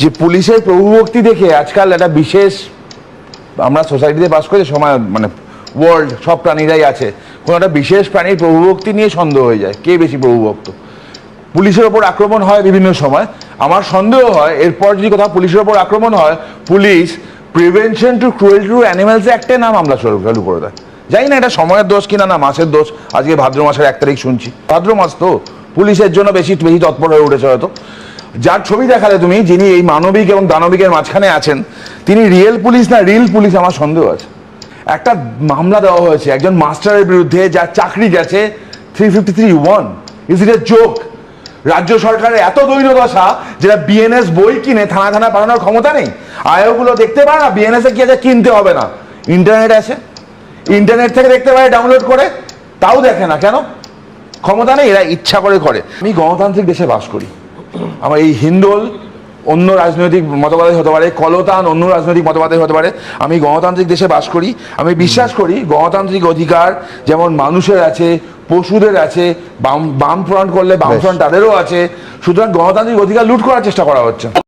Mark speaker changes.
Speaker 1: যে পুলিশের প্রভুভক্তি দেখে আজকাল একটা বিশেষ আমরা সোসাইটিতে বাস করি সময় মানে ওয়ার্ল্ড সব প্রাণীরাই আছে, কোনো একটা বিশেষ প্রাণীর প্রভুভক্তি নিয়ে সন্দেহ হয়ে যায়, কে বেশি প্রভুভক্ত? পুলিশের ওপর আক্রমণ হয় বিভিন্ন সময়। আমার সন্দেহ হয়, এরপর যদি কোথাও পুলিশের ওপর আক্রমণ হয়, police prevention to cruel to animals অ্যাক্টে নাম আমরা চালু চালু করে দেয়। জানি না এটা সময়ের দোষ কিনা না মাসের দোষ, আজকে ভাদ্র মাসের এক তারিখ শুনছি। ভাদ্র মাস তো পুলিশের জন্য বেশি বেশি তৎপর হয়ে উঠেছে হয়তো। যার ছবি দেখালে তুমি, যিনি এই মানবিক এবং দানবিকের মাঝখানে আছেন, তিনি রিয়েল পুলিশ না রিয়েল পুলিশ আমার সন্দেহ আছে। একটা মামলা দেওয়া হয়েছে একজন মাস্টারের বিরুদ্ধে, যার চাকরি গেছে three fifty three one is it a joke রাজ্য সরকারের এত দৈন্যদশা যেটা বিএনএস বই কিনে থানা থানা পাঠানোর ক্ষমতা নেই। আয়োগুলো দেখতে পারে না বিএনএস এ কি আছে, কিনতে হবে না। ইন্টারনেট আছে। ইন্টারনেট থেকে দেখতে পারে ডাউনলোড করে, তাও দেখে না। কেন? ক্ষমতা নেই, এরা ইচ্ছা করে করে। আমি গণতান্ত্রিক দেশে বাস করি। আমার এই হিন্দোল অন্য রাজনৈতিক মতবাদে হতে পারে কলতান অন্য রাজনৈতিক মতবাদে হতে পারে আমি গণতান্ত্রিক দেশে বাস করি আমি বিশ্বাস করি গণতান্ত্রিক অধিকার যেমন মানুষের আছে পশুদের আছে বাম বাম ফ্রন্ট করলে বাম ফ্রন্ট তাদেরও আছে সুতরাং গণতান্ত্রিক অধিকার লুট করার চেষ্টা করা হচ্ছে।